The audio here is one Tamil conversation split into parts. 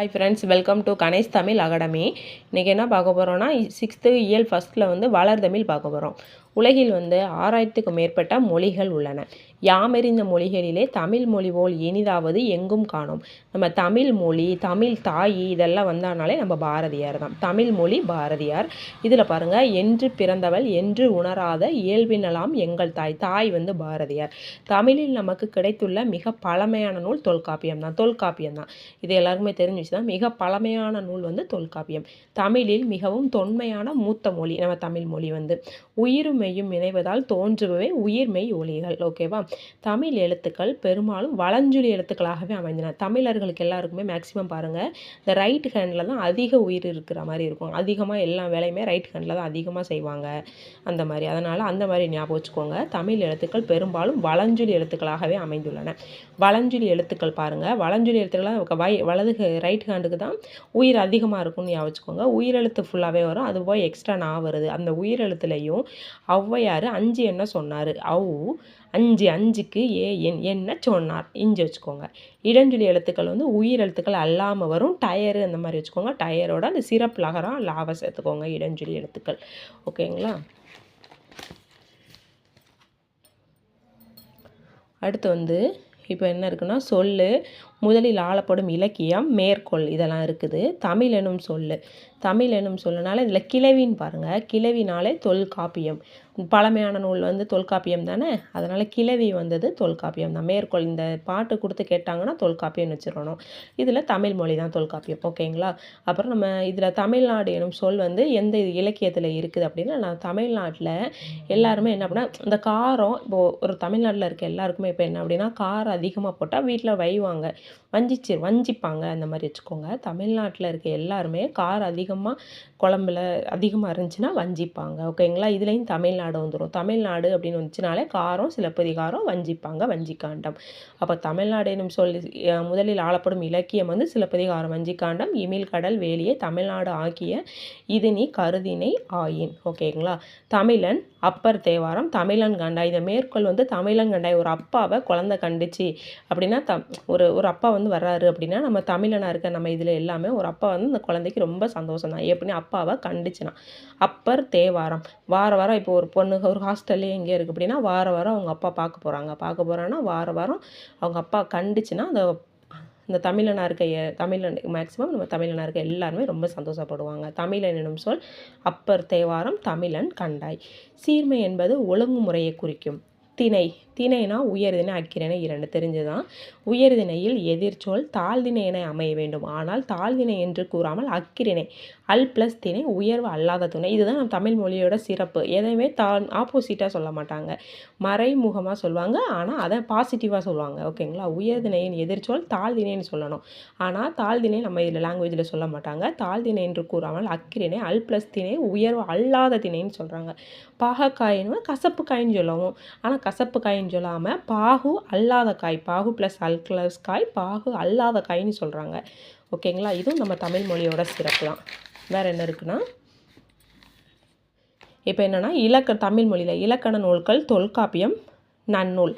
Hi friends welcome to Ganesh Tamil academy இன்றைக்கி என்ன பார்க்க போகிறோன்னா சிக்ஸ்த்து இயல் ஃபஸ்ட்டில் வந்து வளர் தமிழ் பார்க்க போகிறோம் உலகில் வந்து ஆறாயிரத்துக்கும் மேற்பட்ட மொழிகள் உள்ளன. யாமெறிந்த மொழிகளிலே தமிழ் மொழி போல் இனிதாவது எங்கும் காணோம். நம்ம தமிழ் மொழி தமிழ் தாய் இதெல்லாம் வந்தானாலே நம்ம பாரதியார் தான். தமிழ் மொழி பாரதியார். இதில் பாருங்கள் என்று பிறந்தவள் என்று உணராத இயல்பினலாம் எங்கள் தாய். தாய் வந்து பாரதியார். தமிழில் நமக்கு கிடைத்துள்ள மிக பழமையான நூல் தொல்காப்பியம் தான். தொல்காப்பியம் தான். இது எல்லாருக்குமே தெரிஞ்சிச்சு தான் மிக பழமையான நூல் வந்து தொல்காப்பியம். தமிழில் மிகவும் தொன்மையான மூத்த மொழி நம்ம தமிழ் மொழி வந்து. உயிரும் மெய்யும் இணைவதால் தோன்றுபவை உயிர்மெய் ஒலிகள். ஓகேவா தமிழ் எழுத்துக்கள் பெரும்பாலும் வளஞ்சொலி எழுத்துக்களாகவே அமைந்தன. தமிழர்களுக்கு எல்லாருக்குமே மேக்ஸிமம் பாருங்கள் இந்த ரைட் ஹேண்டில் தான் அதிக உயிர் இருக்கிற மாதிரி இருக்கும். அதிகமாக எல்லா வேலையுமே ரைட் ஹேண்டில் தான் அதிகமாக செய்வாங்க. அந்த மாதிரி. அதனால் அந்த மாதிரி ஞாபகம் வச்சுக்கோங்க. தமிழ் எழுத்துக்கள் பெரும்பாலும் வளஞ்சொலி எழுத்துக்களாகவே அமைந்துள்ளன. வளஞ்சொலி எழுத்துக்கள் பாருங்கள் வளஞ்சொலி எழுத்துக்களாக வை வலது ரைட் ஹேண்டுக்கு தான் உயிர் அதிகமாக இருக்கும்னு ஞாபகம் வச்சுக்கோங்க. உயிரெழுத்து ஃபுல்லாகவே வரும். அது போய் எக்ஸ்ட்ரா நான் வருது. அந்த உயிரெழுத்துலையும் ஔவையார் அஞ்சு என்ன சொன்னார்? ஔ அஞ்சு அஞ்சுக்கு ஏ என் என்ன சொன்னார்? இஞ்சி வச்சுக்கோங்க. இடஞ்சொலி எழுத்துக்கள் வந்து உயிர் எழுத்துக்கள் அல்லாமல் வரும். டயரு அந்த மாதிரி வச்சுக்கோங்க. டயரோட அந்த சிறப்பு லகரம் லாவை சேர்த்துக்கோங்க இடஞ்சொலி எழுத்துக்கள். ஓகேங்களா? அடுத்து வந்து இப்போ என்ன இருக்குன்னா சொல்லு முதலில் ஆளப்படும் இலக்கியம் மேற்கோள் இதெல்லாம் இருக்குது. தமிழ் எனும் சொல்லு. தமிழ் எனும் சொல்லுனால இதில் கிளவின்னு பாருங்கள் கிளவினாலே தொல்காப்பியம். பழமையான நூல் வந்து தொல்காப்பியம் தானே? அதனால் கிளவி வந்தது தொல்காப்பியம் தான். மேற்கோள் இந்த பாட்டு கொடுத்து கேட்டாங்கன்னா தொல்காப்பியம்னு வச்சிடணும். இதில் தமிழ் மொழி தான் தொல்காப்பியம். ஓகேங்களா? அப்புறம் நம்ம இதில் தமிழ்நாடு எனும் சொல் வந்து எந்த இலக்கியத்தில் இருக்குது அப்படின்னா நான் தமிழ்நாட்டில் எல்லாருமே என்ன பண்ணால் இந்த காரம் இப்போது ஒரு தமிழ்நாட்டில் இருக்க எல்லாருக்குமே இப்போ என்ன அப்படின்னா காரம் அதிகமாக போட்டால் வீட்டில் வைவாங்க வஞ்சிச்சு வஞ்சிப்பாங்க அந்த மாதிரி வச்சுக்கோங்க. தமிழ்நாட்டில் இருக்க எல்லாருமே கார் அதிகமாக குழம்புல அதிகமாக இருந்துச்சுன்னா வஞ்சிப்பாங்க. ஓகேங்களா? இதுலேயும் தமிழ்நாடு வந்துடும் தமிழ்நாடு அப்படின்னு வந்துச்சுனாலே காரம் சிலப்பதிகாரம் வஞ்சிப்பாங்க வஞ்சிக்காண்டம். அப்போ தமிழ்நாடு எனும் சொல்லி முதலில் ஆளப்படும் இலக்கியம் வந்து சிலப்பதிகாரம் வஞ்சிக்காண்டம் இமில் கடல் வேலியை தமிழ்நாடு ஆக்கிய இது நீ கருதினை ஆயின். ஓகேங்களா? தமிழன் அப்பர் தேவாரம் தமிழன் கண்டாய். இந்த மேற்கோள் வந்து தமிழன் கண்டாய். ஒரு அப்பாவை குழந்தை கண்டுச்சு அப்படின்னா த ஒரு ஒரு அப்பா வந்து வர்றாரு அப்படின்னா நம்ம தமிழனாக இருக்க நம்ம இதில் எல்லாமே ஒரு அப்பா வந்து இந்த குழந்தைக்கு ரொம்ப சந்தோஷம் தான் எப்படின்னா அப்பாவை கண்டுச்சுன்னா அப்பர் தேவாரம். வார வாரம் இப்போ ஒரு பொண்ணு ஒரு ஹாஸ்டல்லே எங்கேயோ இருக்குது அப்படின்னா வார வாரம் அவங்க அப்பா பார்க்க போகிறாங்க பார்க்க போகிறாங்கன்னா வார வாரம் அவங்க அப்பா கண்டுச்சுன்னா அந்த இந்த தமிழனாக இருக்க தமிழன் மேக்ஸிமம் நம்ம தமிழனாக இருக்க எல்லாருமே ரொம்ப சந்தோஷப்படுவாங்க. தமிழன் எனும் சொல் அப்பர் தேவாரம் தமிழன் கண்டாய். சீர்மை என்பது ஒழுங்குமுறையை குறிக்கும். திணை திணைனா உயர்திணை அக்கிரணை இரண்டு. தெரிஞ்சுதான். உயர்திணையில் எதிர்ச்சொல் தாழ்திணை என அமைய வேண்டும். ஆனால் தாழ்திணை என்று கூறாமல் அக்கிரிணை. அல் ப்ளஸ் திணை உயர்வு அல்லாத துணை. இதுதான் நம்ம தமிழ் மொழியோட சிறப்பு. எதையுமே தா ஆப்போசிட்டாக சொல்ல மாட்டாங்க. மறைமுகமாக சொல்லுவாங்க ஆனால் அதை பாசிட்டிவாக சொல்லுவாங்க ஓகேங்களா? உயர்திணையின் எதிர்ச்சொல் தாழ்திணைன்னு சொல்லணும். ஆனால் தாழ்திணை நம்ம இதில் லாங்குவேஜில் சொல்ல மாட்டாங்க. தாழ்திணை என்று கூறாமல் அக்கிரிணை அல் ப்ளஸ் திணை உயர்வு அல்லாத திணைன்னு சொல்கிறாங்க பாகக்காயின்னு கசப்பு காயின்னு சொல்லவும். ஆனால் கசப்பு காயின் அப்படின்னு சொல்லாமல் பாகு அல்லாத காய் பாகு ப்ளஸ் அல் காய் பாகு அல்லாத காய்னு சொல்கிறாங்க ஓகேங்களா? இதுவும் நம்ம தமிழ் மொழியோட சிறப்பு தான். வேறு என்ன இருக்குன்னா இப்போ என்னென்னா இலக்க தமிழ் மொழியில் இலக்கண நூல்கள் தொல்காப்பியம் நன்னூல்.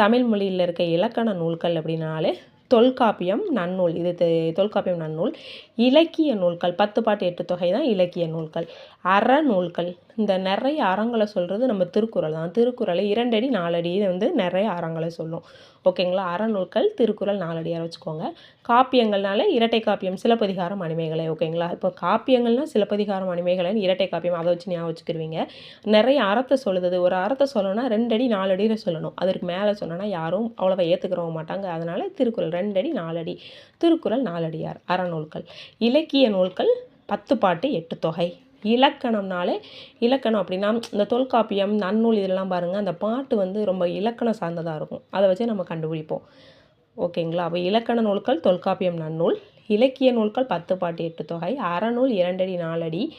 தமிழ் மொழியில் இருக்க இலக்கண நூல்கள் அப்படின்னாலே தொல்காப்பியம் நன்னூல். இது தொல்காப்பியம் நன்னூல். இலக்கிய நூல்கள் பத்து பாட்டு எட்டு தொகை தான் இலக்கிய நூல்கள். அறநூல்கள் இந்த நிறைய அறங்களை சொல்கிறது நம்ம திருக்குறள் தான். திருக்குறளை இரண்டடி நாலடி வந்து நிறைய அறங்களை சொல்லும். ஓகேங்களா? அறநூல்கள் திருக்குறள் நாலடியாக வச்சுக்கோங்க. காப்பியங்கள்னால இரட்டை காப்பியம் சிலப்பதிகாரம் மணிமேகலை ஓகேங்களா? இப்போ காப்பியங்கள்னால் சிலப்பதிகாரம் மணிமேகலை இரட்டை காப்பியம் அதை வச்சு ஞாபகம் வச்சுக்கிருவீங்க. நிறைய அறத்தை சொல்லுது. ஒரு அறத்தை சொல்லணும்னா ரெண்டடி நாலடியில் சொல்லணும். அதற்கு மேலே சொன்னோன்னா யாரும் அவ்வளோவா ஏற்றுக்கிறவங்க மாட்டாங்க. அதனால் திருக்குறள் ரெண்டடி நாலடி. திருக்குறள் நாலடியார் அறநூல்கள் இலக்கிய நூல்கள் பத்து பாட்டு எட்டு தொகை. இலக்கணம்னாலே இலக்கணம் அப்படின்னா இந்த தொல்காப்பியம் நன்னூல் இதெல்லாம் பாருங்கள் அந்த பாட்டு வந்து ரொம்ப இலக்கணம் சார்ந்ததாக இருக்கும். அதை வச்சு நம்ம கண்டுபிடிப்போம். ஓகேங்களா அப்போ இலக்கண நூல்கள் தொல்காப்பியம் நன்னூல். இலக்கிய நூல்கள் பத்து பாட்டு எட்டு தொகை. அறநூல் இரண்டடி நாலடி.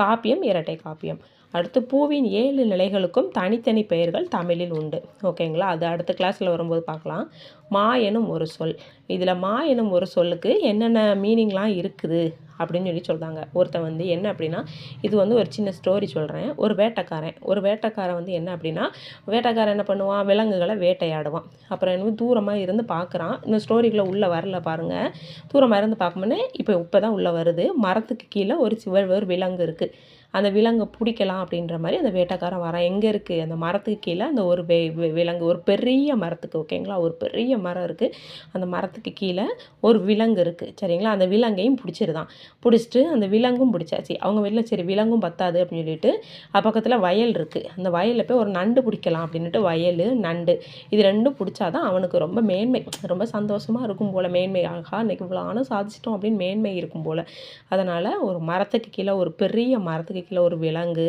காப்பியம் இரட்டை காப்பியம். அடுத்து பூவின் ஏழு நிலைகளுக்கும் தனித்தனி பெயர்கள் தமிழில் உண்டு. ஓகேங்களா அது அடுத்த கிளாஸில் வரும்போது பார்க்கலாம். மா எனும் ஒரு சொல். இதில் மா எனும் ஒரு சொல்லுக்கு என்னென்ன மீனிங்லாம் இருக்குது அப்படின்னு சொல்லி சொல்கிறாங்க ஒருத்தன் வந்து என்ன அப்படின்னா இது வந்து ஒரு சின்ன ஸ்டோரி சொல்கிறேன் ஒரு வேட்டைக்காரன். ஒரு வேட்டைக்காரன் வந்து என்ன அப்படின்னா வேட்டைக்காரன் என்ன பண்ணுவான்? விலங்குகளை வேட்டையாடுவான். அப்புறம் என்ன தூரமாக இருந்து பார்க்குறான். இந்த ஸ்டோரிக்குள்ளே உள்ளே வரல பாருங்கள் தூரமாக இருந்து பார்க்கும்போது இப்போ இப்போ தான் உள்ளே வருது. மரத்துக்கு கீழே ஒரு சிவர் ஒரு விலங்கு இருக்குது அந்த விலங்கை பிடிக்கலாம் அப்படின்ற மாதிரி அந்த வேட்டைக்காரன் வரான். எங்கே இருக்குது அந்த மரத்துக்கு கீழே அந்த ஒரு வே விலங்கு ஒரு பெரிய மரத்துக்கு ஓகேங்களா ஒரு பெரிய மரம் இருக்குது அந்த மரத்துக்கு கீழே ஒரு விலங்கு இருக்குது சரிங்களா? அந்த விலங்கையும் பிடிச்சிருதான். பிடிச்சிட்டு அந்த விலங்கும் பிடிச்சாச்சு. அவங்க வெளியில் சரி விலங்கும் பத்தாது அப்படின்னு சொல்லிட்டு அது பக்கத்தில் வயல் இருக்குது அந்த வயலில் போய் ஒரு நண்டு பிடிக்கலாம் அப்படின்ட்டு வயல் நண்டு இது ரெண்டும் பிடிச்சாதான் அவனுக்கு ரொம்ப மேன்மை ரொம்ப சந்தோஷமாக இருக்கும் போல். மேன்மை ஆகா இன்றைக்கி இவ்வளோ ஆனால் சாதிச்சிட்டோம் அப்படின்னு மேன்மை இருக்கும் போல். அதனால் ஒரு மரத்துக்கு கீழே ஒரு பெரிய மரத்துக்கு கீழே ஒரு விலங்கு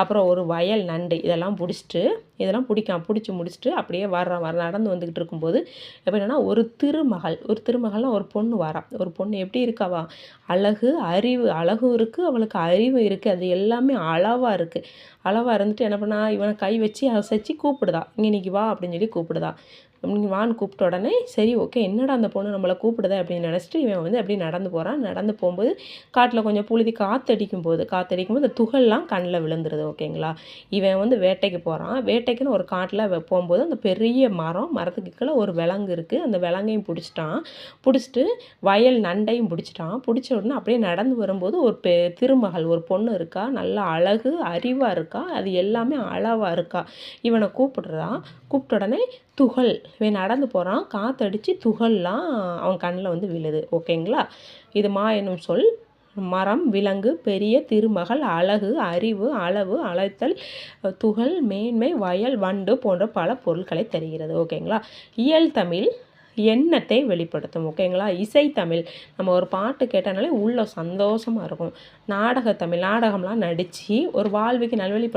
அப்புறம் ஒரு வயல் நண்டு இதெல்லாம் பிடிச்சிட்டு இதெல்லாம் பிடிக்கும் பிடிச்சி முடிச்சுட்டு அப்படியே வர்றான் வர நடந்து வந்துக்கிட்டு இருக்கும்போது எப்போ என்னென்னா ஒரு திருமகள் ஒரு திருமகள்னா ஒரு பொண்ணு வரா. ஒரு பொண்ணு எப்படி இருக்காவா அழகு அறிவு அழகும் இருக்குது அவளுக்கு அறிவு இருக்குது அது எல்லாமே அளவாக இருக்குது அளவாக இருந்துட்டு என்ன பண்ணா இவனை கை வச்சு அசைச்சு கூப்பிடுதா. இங்கே நிற்கி வா அப்படின்னு சொல்லி கூப்பிடுதா. அப்படின்னு வான்னு கூப்பிட்ட உடனே சரி ஓகே என்னடா அந்த பொண்ணு நம்மளை கூப்பிடுதே? அப்படின்னு நினச்சிட்டு இவன் வந்து அப்படியே நடந்து போகிறான் நடந்து போகும்போது காட்டில் கொஞ்சம் புழுதி காற்றடிக்கும் போது காற்றடிக்கும் போது இந்த துகள்லாம் கண்ணில் விழுந்துருது ஓகேங்களா இவன் வந்து வேட்டைக்கு போகிறான் வேட்டைக்குன்னு ஒரு காட்டில் போகும்போது அந்த பெரிய மரம் மரத்துக்கு கீழே ஒரு விலங்கு இருக்குது அந்த விலங்கையும் பிடிச்சிட்டான். பிடிச்சிட்டு வயல் நண்டையும் பிடிச்சிட்டான். பிடிச்ச உடனே அப்படியே நடந்து வரும்போது ஒரு பெ திருமகள் ஒரு பொண்ணு இருக்கா? நல்ல அழகு அறிவாக இருக்கா? அது எல்லாமே அளவாக இருக்கா? இவனை கூப்பிடுறான் கூப்பிட்ட உடனே துகள். இவன் நடந்து போகிறான் காற்றடிச்சு துகள்லாம் அவன் கண்ணில் வந்து விழுது. ஓகேங்களா? இது மா என்னும் சொல். மரம் விலங்கு பெரிய திருமகள் அழகு அறிவு அளவு அழைத்தல் துகள் மேன்மை வயல் வண்டு போன்ற பல பொருட்களை தருகிறது. ஓகேங்களா? இயல் தமிழ் எண்ணத்தை வெளிப்படுத்தும். ஓகேங்களா? இசைத்தமிழ் நம்ம ஒரு பாட்டு கேட்டனாலே உள்ள சந்தோஷமாக இருக்கும். நாடகத்தமிழ் நாடகம்லாம் நடித்து ஒரு வாழ்வுக்கு நல்வழிப்படுத்த